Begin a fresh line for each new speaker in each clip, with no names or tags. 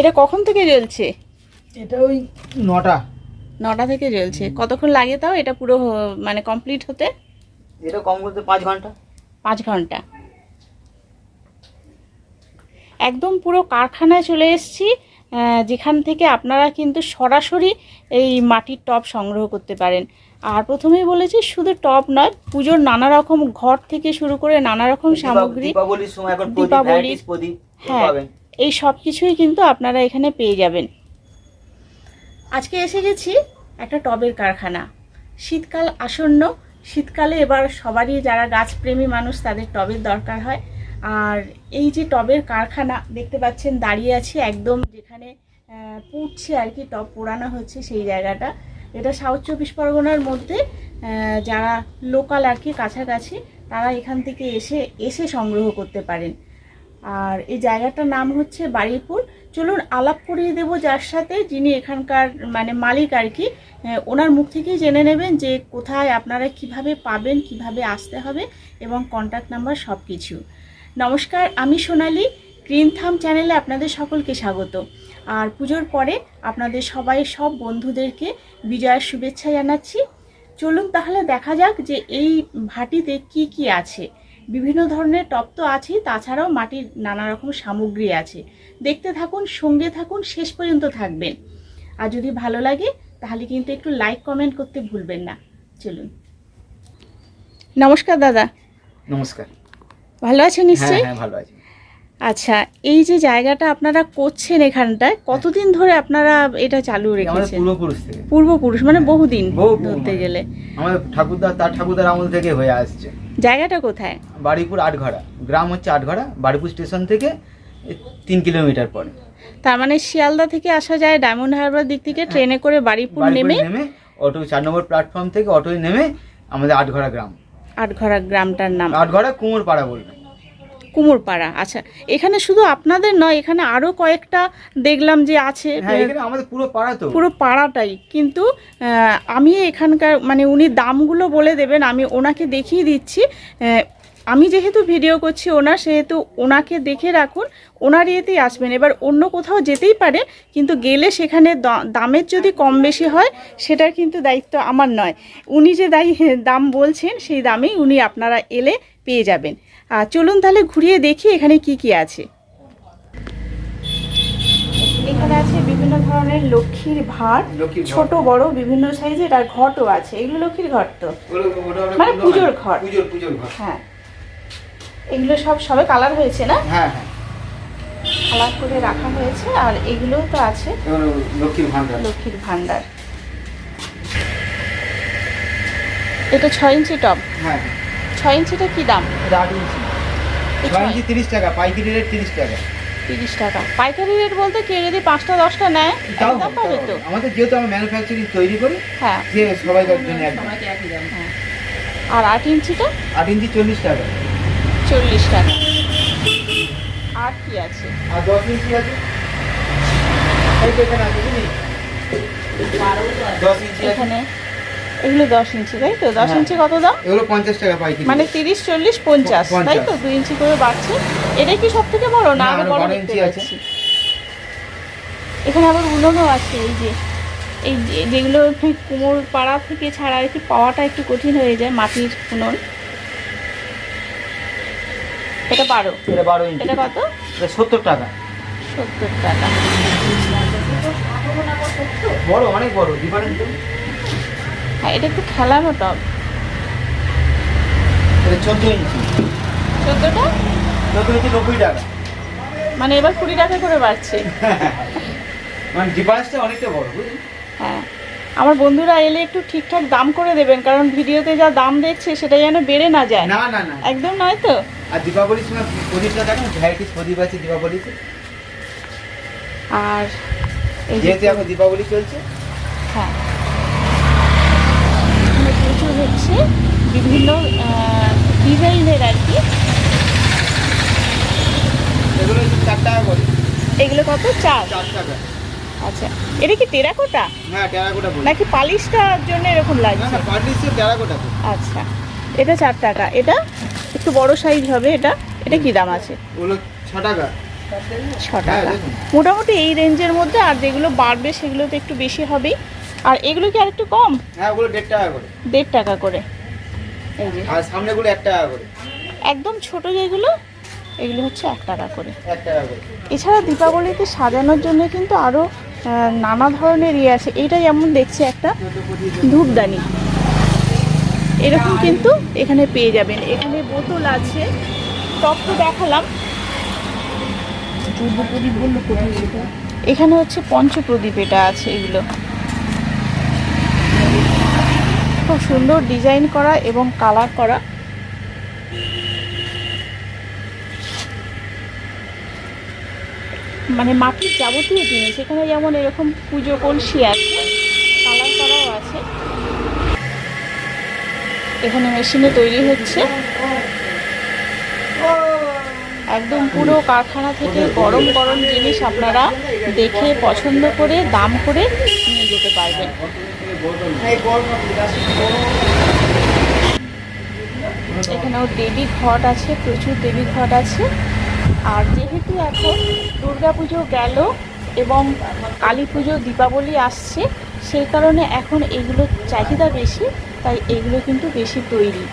এটা কখন থেকে জ্বলছে?
এটা ওই নটা।
নটা থেকে জ্বলছে। কতক্ষণ লাগে তাও এটা পুরো মানে কমপ্লিট হতে?
এটা কম করতে পাঁচ ঘণ্টা।
পাঁচ ঘণ্টা। একদম পুরো কারখানায় চলে এসেছি। যেখান থেকে আপনারা কিন্তু সরাসরি এই মাটির টব সংগ্রহ করতে পারেন। আর প্রথমেই বলেছি শুধু টব নয় পুজোর নানা রকম ঘর থেকে শুরু করে নানা রকম সামগ্রী
দীপাবলির সময় এখন
হ্যাঁ এই সব কিছুই কিন্তু আপনারা এখানে পেয়ে যাবেন। আজকে এসে গেছি একটা টবের কারখানা। শীতকাল আসন্ন, শীতকালে এবার সবারই যারা গাছপ্রেমী মানুষ তাদের টবের দরকার হয়। আর এই যে টবের কারখানা, দেখতে পাচ্ছেন দাঁড়িয়ে আছি একদম যেখানে পুড়ছে আর কি টব পোড়ানো হচ্ছে সেই জায়গাটা। এটা সাউথ চব্বিশ পরগনার মধ্যে যারা লোকাল আর কি কাছাকাছি, তারা এখান থেকে এসে এসে সংগ্রহ করতে পারেন। আর এই জায়গাটার নাম হচ্ছে বাড়িপুর। চলুন আলাপ করিয়ে দেবো যার সাথে যিনি এখানকার মানে মালিক আর কি। ওনার মুখ থেকেই জেনে নেবেন যে কোথায় আপনারা কীভাবে পাবেন, কীভাবে আসতে হবে এবং কন্ট্যাক্ট নাম্বার সব কিছু নমস্কার, আমি সোনালি গ্রিন থাম চ্যানেলে আপনাদের সকলকে স্বাগত। আর পুজোর পরে আপনাদের সবাই সব বন্ধুদেরকে বিজয়ের শুভেচ্ছা জানাচ্ছি। চলুন তাহলে দেখা যাক যে এই ভাটিতে কি কি আছে। বিভিন্ন ধরনের টপ তো আছেই তাছাড়াও মাটির নানা রকম সামগ্রী আছে। দেখতে থাকুন সঙ্গে থাকুন শেষ পর্যন্ত থাকবেন। আর যদি ভালো লাগে তাহলে কিন্তু একটু লাইক কমেন্ট করতে ভুলবেন না। চলুন। নমস্কার দাদা।
নমস্কার।
ভালো আছেন
হ্যাঁ
নিশ্চয়ই
হ্যাঁ ভালো আছি।
আচ্ছা এই যে জায়গাটা আপনারা করছেন এখানটায় কতদিন ধরে আপনারা এটা চালু রেখেছেন?
পূর্বপুরুষ
মানে বহুদিন
বহু- বহু
ধরতে
মানে।
গেলে।
আমাদের ঠাকুরদা তার ঠাকুরদার আমল থেকে হয়ে আসছে।
জায়গাটা কোথায়?
বাড়িপুর আটঘরা গ্রাম হচ্ছে আটঘরা বাড়িপুর স্টেশন থেকে তিন কিলোমিটার পরে।
তার মানে শিয়ালদা থেকে আসা যায় ডায়মন্ড হারবার দিক থেকে ট্রেনে করে বাড়িপুর নেমে
নেমে অটো চার নম্বর প্ল্যাটফর্ম থেকে অটোয় নেমে আমাদের আটঘরা গ্রাম।
আটঘরা গ্রামটার নাম।
আটঘরা কুমোর পাড়া বলবেন
কুমোরপাড়া। আচ্ছা এখানে শুধু আপনাদের নয় এখানে আরও কয়েকটা দেখলাম যে আছে।
হ্যাঁ আমাদের পুরো পাড়া তো।
পুরো পাড়াটাই। কিন্তু আমি এখানকার মানে উনি দামগুলো বলে দেবেন আমি ওনাকে দেখিয়ে দিচ্ছি। আমি যেহেতু ভিডিও করছি ওনার সেহেতু ওনাকে দেখে রাখুন ওনার ইয়েতেই আসবেন। এবার অন্য কোথাও যেতেই পারে কিন্তু গেলে সেখানে দা- দামের যদি কম বেশি হয় সেটার কিন্তু দায়িত্ব আমার নয়। উনি যে দায়ী দাম বলছেন সেই দামেই উনি আপনারা এলে পেয়ে যাবেন। আর চলুন তাহলে ঘুরিয়ে দেখি এখানে কি কি আছে। এখানে আছে বিভিন্ন ধরনের লক্ষ্মীর ভাঁড়
লক্ষ্মীর
ছোট বড় বিভিন্ন সাইজের আর ঘটও আছে। এগুলো লক্ষ্মীর ঘট তো। মানে পুজোর। ঘর।
পুজোর পুজোর ঘর
হ্যাঁ। এগুলো সব সবে কালার হয়েছে না?
হ্যাঁ হ্যাঁ।
কালার করে রাখা হয়েছে আর এগুলোও তো আছে
এগুলো লক্ষ্মীর ভান্ডার
লক্ষ্মীর ভান্ডার এটা ছয় ইঞ্চি টপ
হ্যাঁ।
ছয় ইঞ্চিটা কি দাম?
এটা আট ইঞ্চি। ছয় ইঞ্চি তিরিশ টাকা পাইকারি রেট তিরিশ টাকা।
তিরিশ টাকা। পাইকারি রেট বলতে কেউ যদি পাঁচটা দশটা নেয়
তাও
পাবে তো।
আমাদের যেহেতু আমরা ম্যানুফ্যাকচারিং তৈরি করি
হ্যাঁ।
যে সবাই জন্য একদম।
হ্যাঁ। আর আট ইঞ্চিটা?
আট ইঞ্চি চল্লিশ টাকা।
চল্লিশ টাকা। আর কি আছে?
আর দশ ইঞ্চি আছে? এই তো এখানে আছে বুঝলি? দশ ইঞ্চি
এখানে? এগুলো দশ ইঞ্চি তাই তো? দশ
হ্যাঁ।
ইঞ্চি কত দাম?
এগুলো পঞ্চাশ টাকা পাইকারি
মানে তিরিশ চল্লিশ পঞ্চাশ
পঞ্চাশ।
তাই তো? দুই ইঞ্চি করে বাড়ছে। এটাই কি সব থেকে বড়? না
আরও
বড়
ইঞ্চি আছে।
এখানে আবার উনুনও আছে এই যে। এই যে- যেগুলো কুমোর পাড়া থেকে ছাড়া আর কি পাওয়াটা একটু কঠিন হয়ে যায় মাটির উনুন। এটা বারো।
এটা বারো ইঞ্চি।
এটা কত?
এটা সত্তর টাকা।
সত্তর টাকা।
বড় অনেক বড় ডিফারেন্স
হ্যাঁ এটা একটু খেলানো
এটা চোদ্দ ইঞ্চি।
চোদ্দোটা?
চোদ্দ ইঞ্চি নব্বই টাকা।
মানে এবার কুড়ি টাকা করে বাড়ছে।
মানে ডিফারেন্সটা অনেকটা বড় বুঝলি?
হ্যাঁ। আমার বন্ধুরা এলে একটু ঠিকঠাক দাম করে দেবেন কারণ ভিডিওতে যা দাম দেখছে সেটা যেন বেড়ে না যায়।
না না না।
একদম নয় তো?
আর দীপাবলির সময় প্রদীপটা দেখেন ভ্যারাইটিস প্রদীপ আছে দীপাবলিতে।
আর এই যে
যেহেতু এখন দীপাবলি চলছে।
হ্যাঁ। হচ্ছে বিভিন্ন ডিজাইনের আর কি।
এগুলো
কত? চার। আচ্ছা এটা কি টেরাকোটা?
হ্যাঁ
নাকি পালিশটার জন্য এরকম লাগছে? আচ্ছা এটা চার টাকা। এটা একটু বড় সাইজ হবে এটা। এটা কি দাম আছে?
ছ টাকা।
ছ ছ
হ্যাঁ,
টাকা। মোটামুটি এই রেঞ্জের মধ্যে আর যেগুলো বাড়বে সেগুলো তো একটু বেশি হবেই। আর এগুলো কি আরেকটু কম?
হ্যাঁ ওগুলো দেড় টাকা করে।
দেড় টাকা করে। এই যে।
আর সামনেগুলো এক টাকা করে।
একদম ছোট যেগুলো এগুলো হচ্ছে এক টাকা করে।
এক টাকা করে।
এছাড়া দীপাবলিতে সাজানোর জন্য কিন্তু আরও নানা ধরনের ইয়ে আছে। এটা যেমন দেখছি একটা ধূপদানি। এরকম কিন্তু এখানে পেয়ে যাবেন। এখানে বোতল আছে। টপ তো দেখালাম। এখানে হচ্ছে পঞ্চপ্রদীপ এটা আছে এগুলো। খুব সুন্দর ডিজাইন করা এবং কালার করা। মানে মাটির যাবতীয় জিনিস, এখানে যেমন এরকম পুজো কলসি আছে, কালার করাও আছে। এখানে মেশিনে তৈরি হচ্ছে। একদম পুরো কারখানা থেকে গরম গরম জিনিস আপনারা দেখে পছন্দ করে, দাম করে যেতে পারবেন। এখানেও দেবী ঘট আছে প্রচুর দেবী ঘট আছে। আর যেহেতু এখন দুর্গাপুজো গেল এবং কালী পুজো দীপাবলি আসছে সেই কারণে এখন এগুলোর চাহিদা বেশি তাই এগুলো কিন্তু বেশি তৈরি।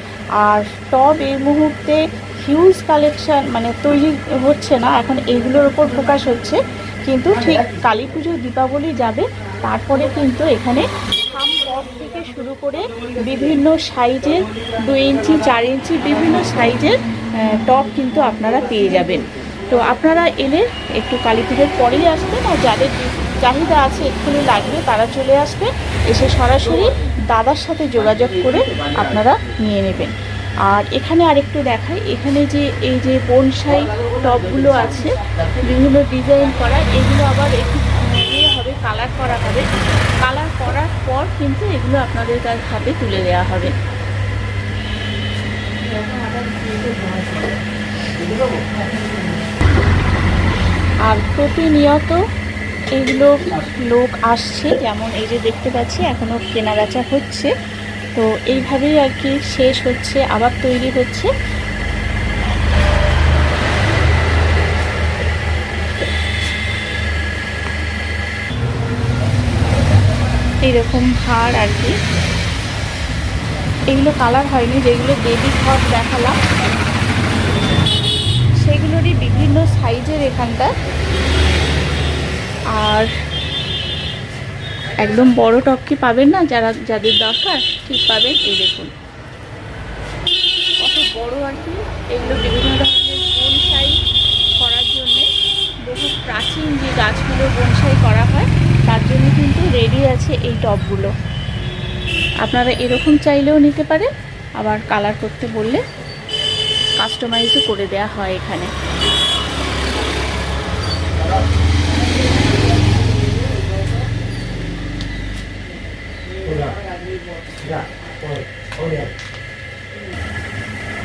আর টব এই মুহূর্তে হিউজ কালেকশান মানে তৈরি হচ্ছে না এখন এগুলোর ওপর ফোকাস হচ্ছে। কিন্তু ঠিক কালী পুজো দীপাবলি যাবে। তারপরে কিন্তু এখানে পট থেকে শুরু করে বিভিন্ন সাইজের দুই ইঞ্চি, চার ইঞ্চি বিভিন্ন সাইজের টপ কিন্তু আপনারা পেয়ে যাবেন। তো আপনারা এলে একটু কালী পুজোর পরেই আসবেন আর যাদের চাহিদা আছে এক্ষুনি লাগবে তারা চলে আসবে। এসে সরাসরি দাদার সাথে যোগাযোগ করে আপনারা নিয়ে নেবেন। আর এখানে আরেকটু দেখাই, এখানে যে এই যে বনসাই টপগুলো আছে বিভিন্ন ডিজাইন করা, এগুলো আবার একটু ইয়ে হবে কালার করা হবে। কালার করার পর কিন্তু এগুলো আপনাদের কাছ হাতে তুলে দেওয়া হবে। আর প্রতিনিয়ত এগুলো লোক আসছে, যেমন এই যে দেখতে পাচ্ছি এখনও কেনাবেচা হচ্ছে। তো এইভাবেই আর কি শেষ হচ্ছে, আবার তৈরি হচ্ছে। এইরকম হার আর কি। এগুলো কালার হয়নি, যেগুলো দেবী ঘর দেখালাম। সেগুলোরই বিভিন্ন সাইজের এখানটা আর একদম বড় টপ কি পাবেন না? যারা, যাদের দরকার, ঠিক পাবেন, এই দেখুন। কত বড় আর কি। এগুলো বিভিন্ন ধরনের করার জন্যে প্রাচীন যে গাছগুলো করা হয়, তার জন্য কিন্তু রেডি আছে এই আপনারা এরকম চাইলেও নিতে পারেন, আবার কালার করতে বললে কাস্টমাইজও করে দেওয়া হয় এখানে।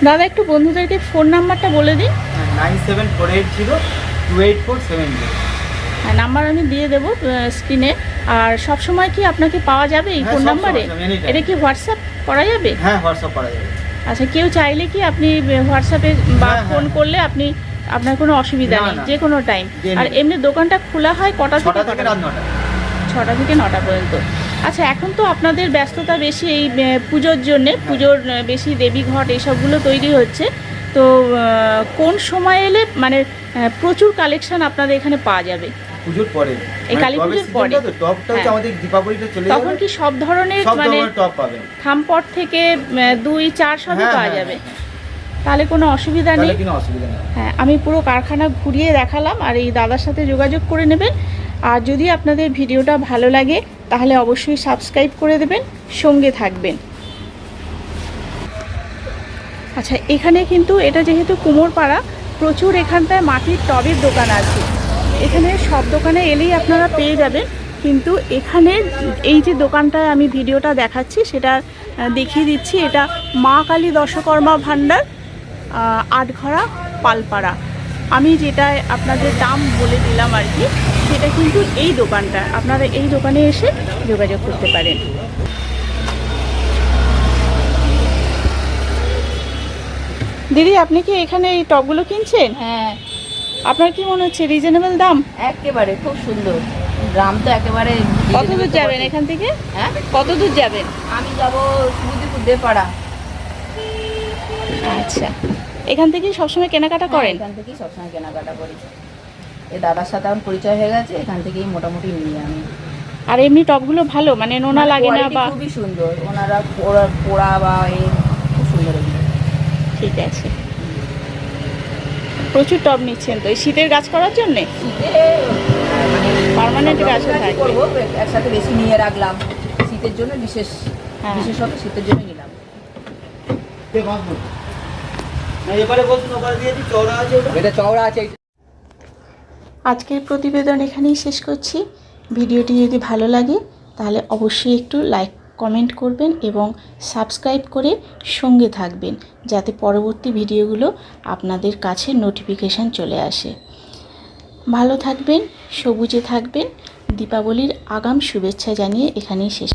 দাদা একটু বন্ধুদেরকে ফোন নাম্বারটা বলে দিন।
Nine seven four eight zero two eight four seven zero.
হ্যাঁ নাম্বার আমি দিয়ে দেবো স্ক্রিনে আর সব সময় কি আপনাকে পাওয়া যাবে এই
হ্যাঁ,
ফোন নাম্বারে এটা কি হোয়াটসঅ্যাপ করা যাবে?
হ্যাঁ হোয়াটসঅ্যাপ করা যাবে।
আচ্ছা কেউ চাইলে কি আপনি হোয়াটসঅ্যাপে বা
হ্যাঁ, হ্যাঁ।
ফোন করলে আপনি আপনার কোনো অসুবিধা নেই যে কোনো টাইম আর এমনি দোকানটা খোলা হয় কটা থেকে
ছটা থেকে নটা
পর্যন্ত। আচ্ছা এখন তো আপনাদের ব্যস্ততা বেশি এই পুজোর জন্যে
হ্যাঁ।
পুজোর বেশি দেবী ঘট এইসবগুলো তৈরি হচ্ছে। তো কোন সময় এলে মানে প্রচুর কালেকশন আপনাদের এখানে পাওয়া যাবে?
পুজোর পরে।
এই
মানে
কালী পুজোর পরে?
টপটা হচ্ছে
হ্যাঁ।
আমাদের দীপাবলিটা চলে
তখন কি সব ধরনের মানে
টপ পাবেন।
খামপট থেকে দুই চার সবই
হ্যাঁ,
পাওয়া যাবে। তাহলে কোনো অসুবিধা নেই?
তাহলে কোনো অসুবিধা নেই।
হ্যাঁ আমি পুরো কারখানা ঘুরিয়ে দেখালাম আর এই দাদার সাথে যোগাযোগ করে নেবেন। আর যদি আপনাদের ভিডিওটা ভালো লাগে তাহলে অবশ্যই সাবস্ক্রাইব করে দেবেন, সঙ্গে থাকবেন। আচ্ছা এখানে কিন্তু এটা যেহেতু কুমোরপাড়া, প্রচুর এখানটায় মাটির টবের দোকান আছে। এখানে সব দোকানে এলেই আপনারা পেয়ে যাবেন, কিন্তু এখানে এই যে দোকানটায় আমি ভিডিওটা দেখাচ্ছি, সেটা দেখিয়ে দিচ্ছি, এটা মা কালী দশকর্মা ভাণ্ডার আটঘরা, পালপাড়া। আমি যেটা আপনাদের দাম বলে দিলাম আর কি সেটা কিন্তু এই দোকানটা। আপনারা এই দোকানে এসে যোগাযোগ করতে পারেন। দিদি আপনি কি এখানে এই টপগুলো কিনছেন?
হ্যাঁ।
আপনার কি মনে হচ্ছে রিজনেবল দাম?
একেবারে খুব সুন্দর। দাম তো একেবারে
কত দূর যাবেন এখান থেকে?
হ্যাঁ?
কত দূর যাবেন?
আমি যাব সমুদ্রপুর দেপাড়া
আচ্ছা। এখান থেকে সবসময় কেনাকাটা করেন?
এখান থেকেই সবসময় কেনাকাটা করি। এই দাদার সাথে আমার পরিচয় হয়ে গেছে এখান থেকেই মোটামুটি নিই আমি।
আর এমনি টপগুলো ভালো? মানে নোনা লাগে না বা
খুবই সুন্দর। ওনারা পোড়া পোড়া বা এ খুব সুন্দর
ঠিক আছে। প্রচুর টব নিচ্ছেন তো। এই শীতের গাছ করার জন্যে?
মানে
গাছও
রকম করব একসাথে বেশি নিয়ে রাখলাম। শীতের জন্য বিশেষ
হ্যাঁ।
বিশেষত শীতের জন্য নিলাম
এবারে বলুন ওপারে দিয়ে দিই চওড়া আছে এটা চওড়া আছে
আজকের প্রতিবেদন এখানেই শেষ করছি। ভিডিওটি যদি ভালো লাগে তাহলে অবশ্যই একটু লাইক কমেন্ট করবেন এবং সাবস্ক্রাইব করে সঙ্গে থাকবেন যাতে পরবর্তী ভিডিওগুলো আপনাদের কাছে নোটিফিকেশান চলে আসে। ভালো থাকবেন সবুজে থাকবেন। দীপাবলির আগাম শুভেচ্ছা জানিয়ে এখানেই শেষ